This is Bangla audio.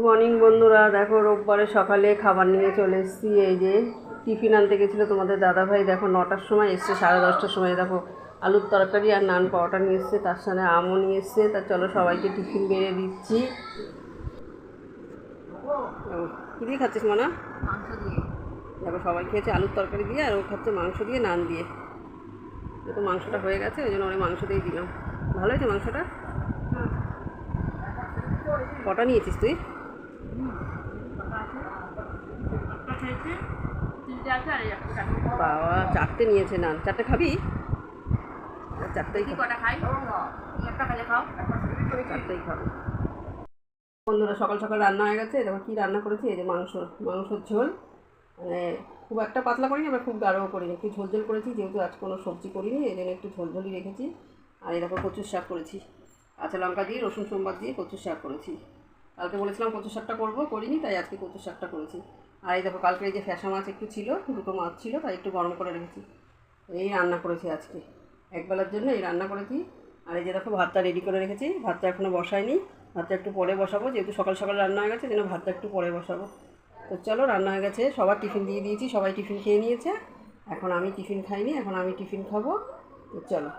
গুড মর্নিং বন্ধুরা দেখো রোববারে সকালে খাবার নিয়ে চলে এসেছি। এই যে টিফিন আনতে গেছিল তোমাদের দাদাভাই। দেখো নটার সময় এসছে সাড়ে দশটার সময়। দেখো আলুর তরকারি আর নান পাওয়াটা নিয়ে এসছে তার সাথে আমও নিয়ে এসছে। তা চলো সবাইকে টিফিন বেড়ে দিচ্ছি। ও, কী দিয়ে খাচ্ছিস মানা? দিয়ে। দেখো সবাই খেয়েছে আলুর তরকারি দিয়ে আর ও খাচ্ছে মাংস দিয়ে নান দিয়ে। তো মাংসটা হয়ে গেছে ওই জন্য অনেক মাংস দিয়ে দিলাম। ভালো হয়েছে মাংসটা? কটা নিয়েছিস তুই? বাবা চারটে নিয়েছে নান। চারটে খাবি? চারটেই কটা খাই? একটা খালে খাও। চারটেই খাব। বন্ধুরা সকাল সকাল রান্না হয়ে গেছে। দেখো কী রান্না করেছি? এই যে মাংস মাংসর ঝোল। মানে খুব একটা পাতলা করিনি আবার খুব গাঢ়ও করিনি। একটু ঝোল ঝোল করেছি যেহেতু আজ কোনো সবজি করিনি এই জন্য একটু ঝোল ঝোলই রেখেছি। আর দেখো কচুর শাক করেছি। কাঁচা লঙ্কা দিয়ে রসুন সোমবার দিয়ে কচুর শাক করেছি। কালকে বলেছিলাম কচুর শাকটা করব, করিনি, তাই আজকে কচুর শাকটা করেছি। আর এই দেখো, কালকে এই যে ফ্যাসা মাছ একটু ছিল, দুটো মাছ ছিল, তাই একটু গরম করে রেখেছি। এই রান্না করেছি আজকে, একবেলার জন্য এই রান্না করেছি। আর এই যে দেখো, ভাতটা রেডি করে রেখেছি, ভাতটা এখনও বসাইনি। ভাতটা একটু পরে বসাবো, যেহেতু সকাল সকাল রান্না হয়ে গেছে যেন ভাতটা একটু পরে বসাবো। তো চলো, রান্না হয়ে গেছে, সবার টিফিন দিয়ে দিয়েছি, সবাই টিফিন খেয়ে নিয়েছে। এখন আমি টিফিন খাইনি, এখন আমি টিফিন খাব। তো চলো।